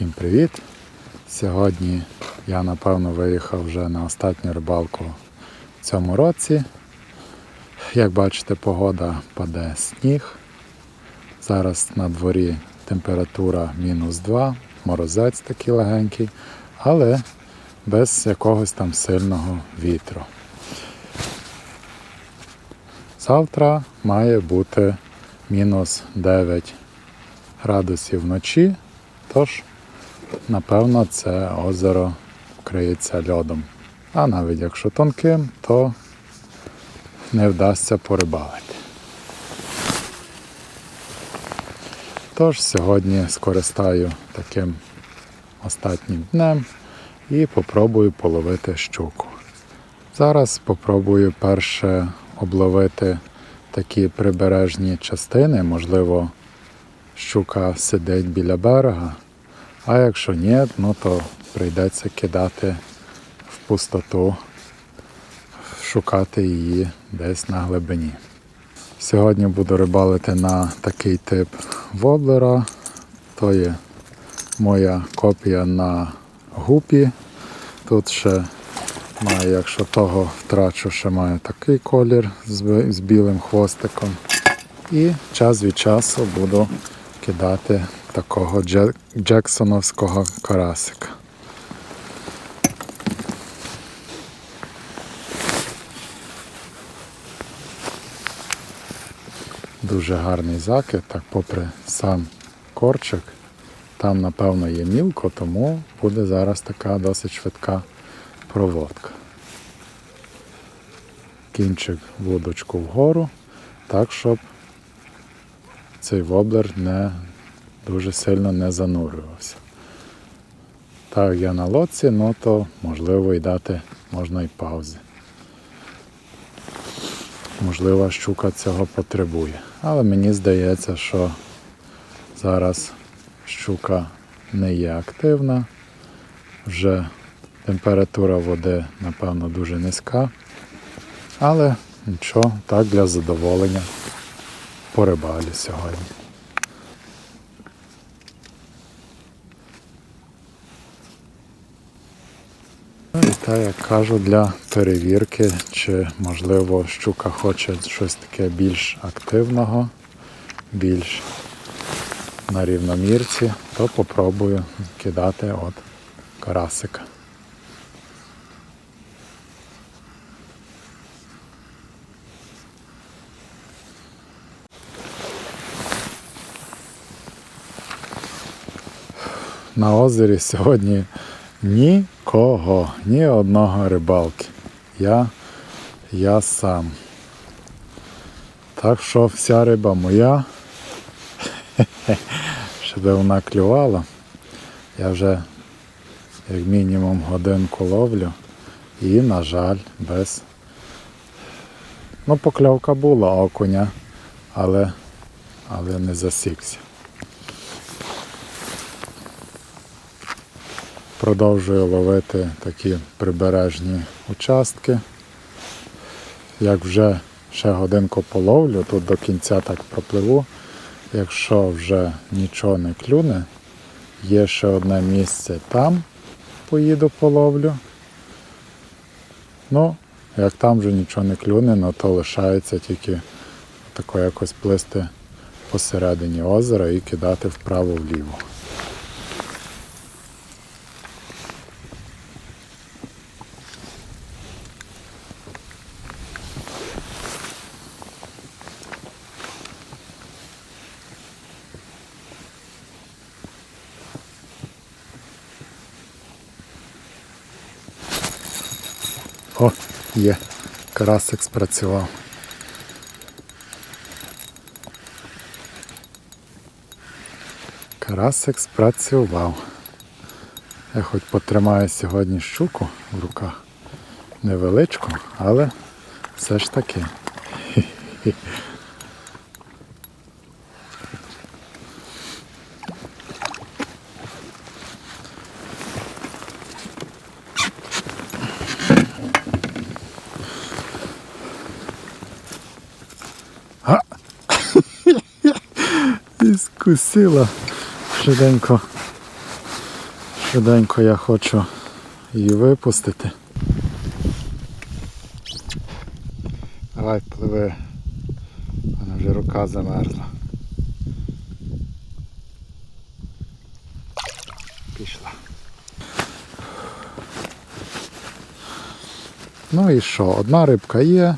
Всім привіт! Сьогодні я напевно виїхав вже на останню рибалку в цьому році. Як бачите, погода паде сніг. Зараз на дворі температура мінус 2, морозець такий легенький, але без якогось там сильного вітру. Завтра має бути мінус 9 градусів вночі, тож, напевно, це озеро вкриється льодом. А навіть якщо тонким, то не вдасться порибалити. Тож сьогодні скористаю таким останнім днем і попробую половити щуку. Зараз попробую перше обловити такі прибережні частини, можливо, щука сидить біля берега, а якщо ні, ну то прийдеться кидати в пустоту, шукати її десь на глибині. Сьогодні буду рибалити на такий тип воблера. То є моя копія на гупі. Тут ще має, якщо того втрачу, ще має такий колір з білим хвостиком. І час від часу буду кидати такого дже- джексоновського карасика. Дуже гарний закид, так попри сам корчик, там напевно є мілко, тому буде зараз така досить швидка проводка. Кінчик вудочку вгору, так щоб цей воблер не дуже сильно не занурювався. Так, я на лодці, ну то можливо і дати можна і паузи. Можливо, щука цього потребує. Але мені здається, що зараз щука не є активна. Вже температура води, напевно, дуже низька. Але нічого, так для задоволення по рибалі сьогодні. Так, як кажу, для перевірки, чи можливо щука хоче щось таке більш активного, більш на рівномірці, то попробую кидати от карасика. На озері сьогодні нікого, ні одного рибалки. Я, я сам. Так що вся риба моя. Щоб вона клювала. Я вже як мінімум годинку ловлю. І, на жаль, без. Ну, покльовка була окуня, але, але не засікся. Продовжую ловити такі прибережні участки. Як вже ще годинку половлю, тут до кінця так пропливу. Якщо вже нічого не клюне, є ще одне місце там, поїду половлю. Ну, як там вже нічого не клюне, ну то лишається тільки тако якось плисти посередині озера і кидати вправо-вліво. О, є, карасик спрацював. Карасик спрацював. Я хоч потримаю сьогодні щуку в руках. Невеличку, але все ж таки. І скусила швиденько Швиденько я хочу її випустити. Давай пливи. У мене вже рука замерзла. Пішла. Ну і що? Одна рибка є,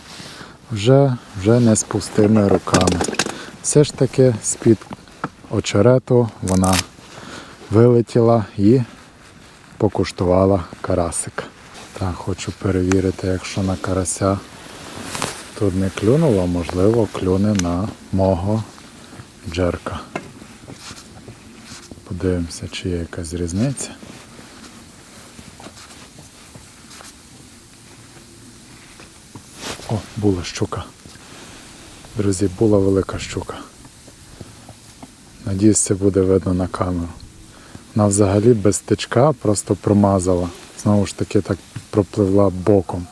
вже, вже не з пустими руками. Все ж таки з-під очерету вона вилетіла і покуштувала карасик. Так, хочу перевірити, якщо на карася тут не клюнуло, можливо, клюне на мого джерка. Подивимося, чи є якась різниця. О, була щука. Друзі, була велика щука. Надіюсь, це буде видно на камеру. Вона взагалі без тичка просто промазала. Знову ж таки так пропливла боком.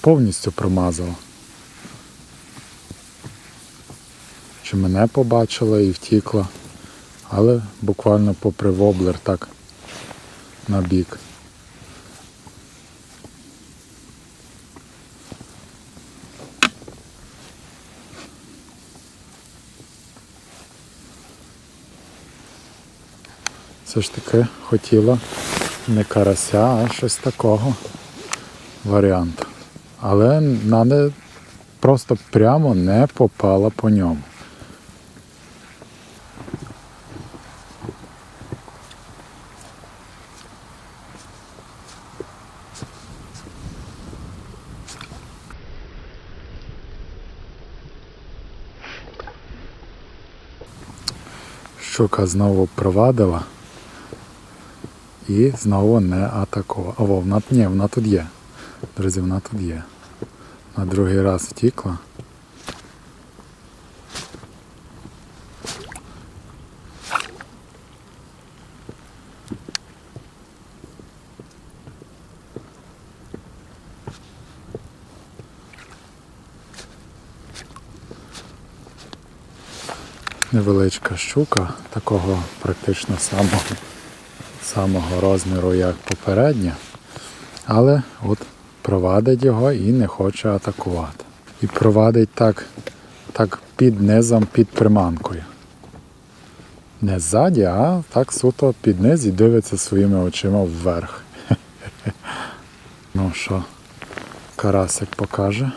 Повністю промазала. Чи мене побачила і втікла, але буквально попри воблер так на бік. Все ж таки хотіла не карася, а щось такого варіанту. Але не просто прямо не попала по ньому. Щука знову провадила і знову не атакувала. О, вона, ні, вона тут є. Друзі, вона тут є. На другий раз втікла. Невеличка щука такого практично самого, самого розміру, як попередня, але от провадить його і не хоче атакувати. І провадить так, так під низом, під приманкою. Не ззаді, а так суто під низ і дивиться своїми очима вверх. Ну що, карасик покаже.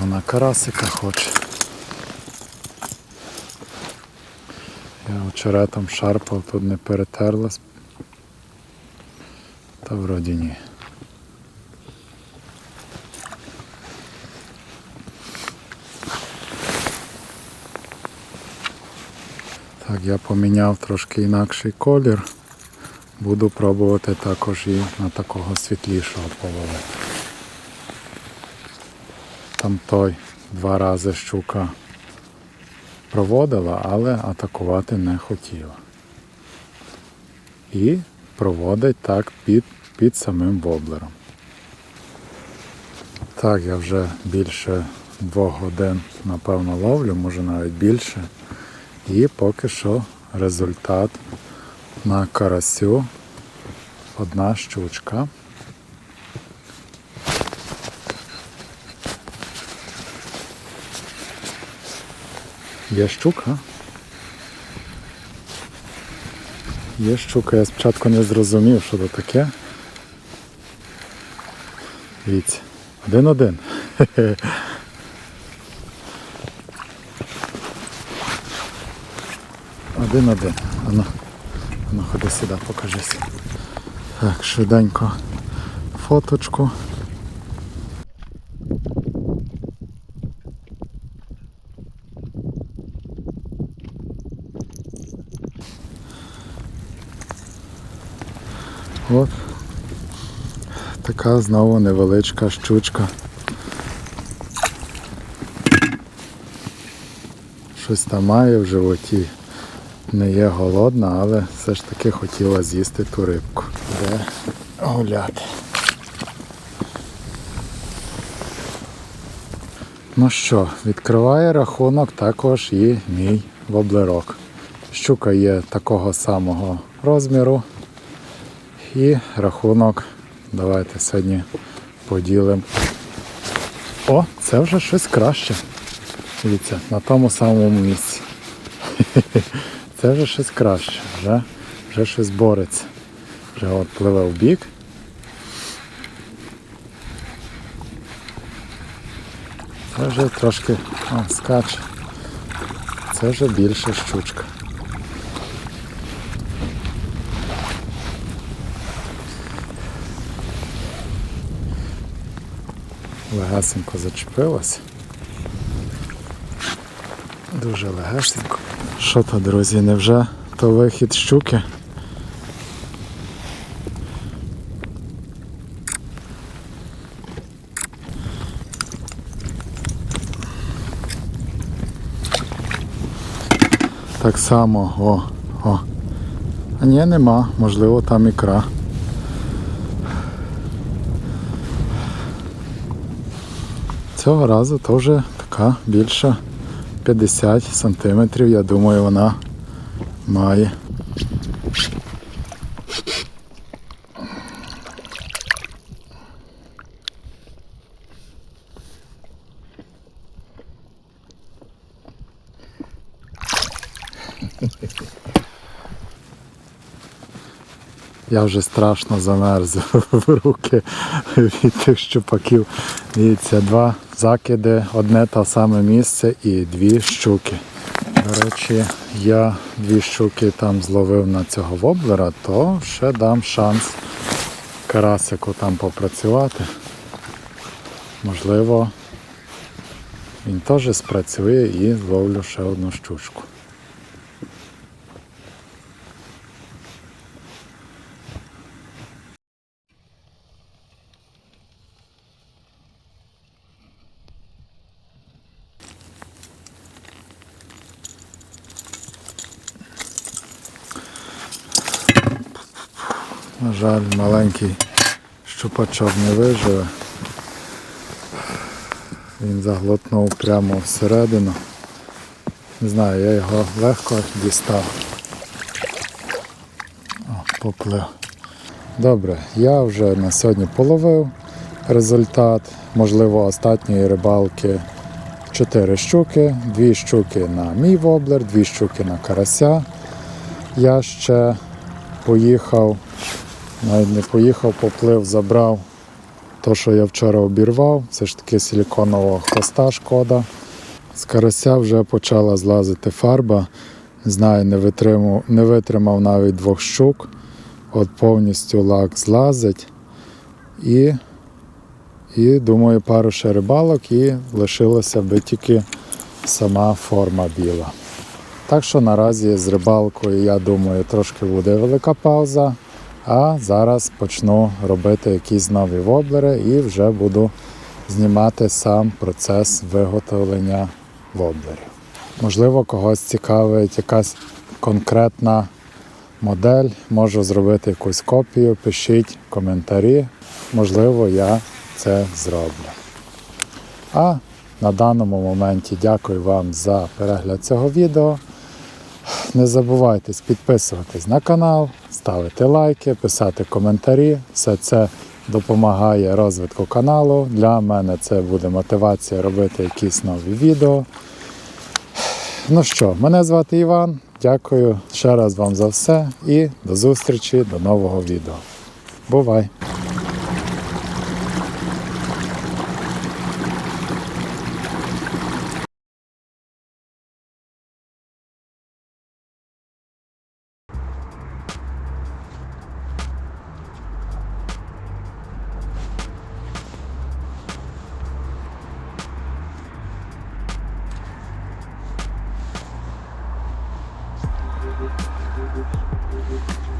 Вона карасика хоче. Я очеретом шарпав, тут не перетерлась. Та вроді ні. Так, я поміняв трошки інакший колір. Буду пробувати також і на такого світлішого половити. Там той два рази щука проводила, але атакувати не хотіла. І проводить так під, під самим воблером. Так, я вже більше двох годин, напевно, ловлю, може навіть більше. І поки що результат на карасю одна щучка. Є щука. Є я спочатку не зрозумів, що це таке. Дивіться, один-один. Один-один. Ану, ану, ходи сюди, покажись. Так, швиденько фоточку. От така знову невеличка щучка. Щось там має в животі. Не є голодна, але все ж таки хотіла з'їсти ту рибку. Де гуляти. Ну що, відкриває рахунок також і мій воблерок. Щука є такого самого розміру. І рахунок. Давайте сьогодні поділимо. О, це вже щось краще. Дивіться, на тому самому місці. Це вже щось краще, вже, вже щось бореться. Вже от пливе в бік. Це вже трошки о, скаче. Це вже більша щучка. Легесенько зачепилась. Дуже легесенько. Що то, друзі, невже то вихід щуки? Так само, о, о. А ні, нема, можливо там ікра. Цього разу теж така більша 50 сантиметрів, я думаю, вона має. Я вже страшно замерз в руки від тих щупаків. Дивіться, два закиди, одне те саме місце і дві щуки. До речі, я дві щуки там зловив на цього воблера, то ще дам шанс карасику там попрацювати. Можливо, він теж спрацює і зловлю ще одну щучку. На жаль, маленький щупачок не виживе. Він заглотнув прямо всередину. Не знаю, я його легко дістав. О, поплив. Добре, я вже на сьогодні половив результат. Можливо, остатньої рибалки 4 щуки, 2 щуки на мій воблер, 2 щуки на карася. Я ще поїхав, навіть не поїхав, поплив, забрав то, що я вчора обірвав, це ж таки силіконового хвоста шкода. З карася вже почала злазити фарба. Знаю, не витримав, не витримав навіть двох щук. От повністю лак злазить. І, і думаю, пару ще рибалок і лишилася би тільки сама форма біла. Так що наразі з рибалкою, я думаю, трошки буде велика пауза. А зараз почну робити якісь нові воблери і вже буду знімати сам процес виготовлення воблерів. Можливо, когось цікавить якась конкретна модель, можу зробити якусь копію, пишіть коментарі, можливо, я це зроблю. А на даному моменті дякую вам за перегляд цього відео. Не забувайте підписуватись на канал, ставити лайки, писати коментарі. Все це допомагає розвитку каналу. Для мене це буде мотивація робити якісь нові відео. Ну що, мене звати Іван. Дякую ще раз вам за все і до зустрічі до нового відео. Бувай!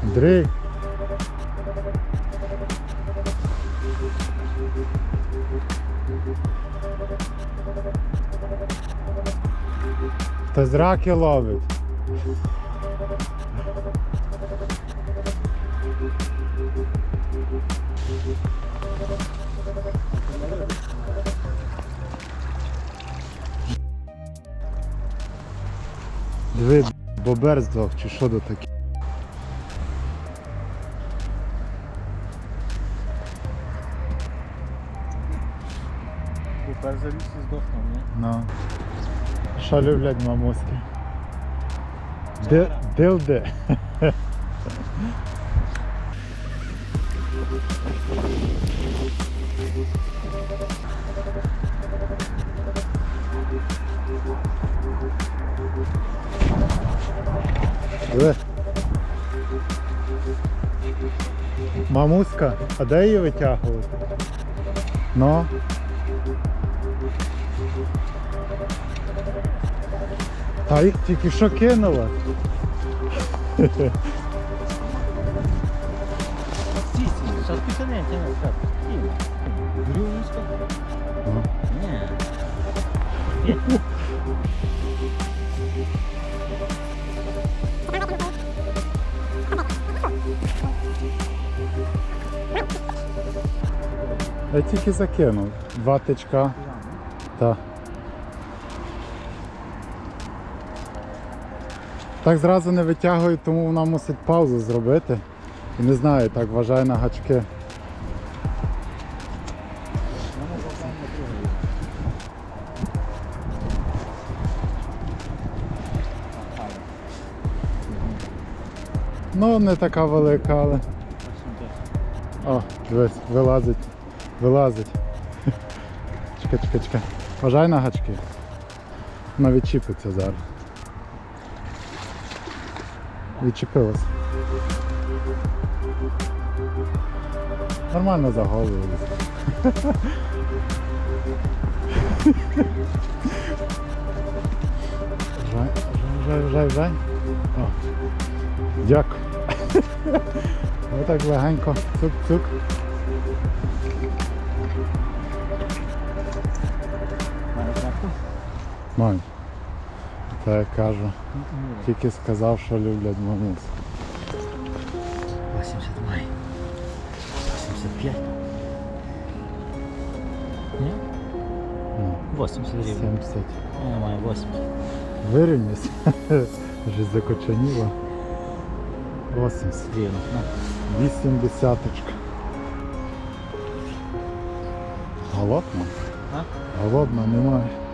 Андрій. Та зраки ловить. Бобер здох, чи що до таке? Купер завіз і здохнув, ні? Ну. Що люблять мамуськи? Де, дилде. Диви. Мамуська, а де її витягувати? Ну. Та їх тільки що кинула. Ну. Я тільки закинув. Два тичка. Та. Так зразу не витягують, тому вона мусить паузу зробити. І не знаю, так вважає на гачки. Ну, не така велика, але. О, дивись, вилазить. Вилазить. Чекай, чекай, чекай. Вважай на гачки. Вона відчіпиться зараз. Відчепилась. Нормально заголовилась. Вжай, вжай, вжай, вжай. О. Дякую. Отак легенько. Цук-цук. Май. Та я кажу. Тільки сказав, що люблять мамус. 80 май. 85. Ні? 80 гривень. 70. Я маю 80. Вирівняйся. Вже закоченіло. 80. Гривень. На. 8 десяточка. Голодна? А? Голодна немає.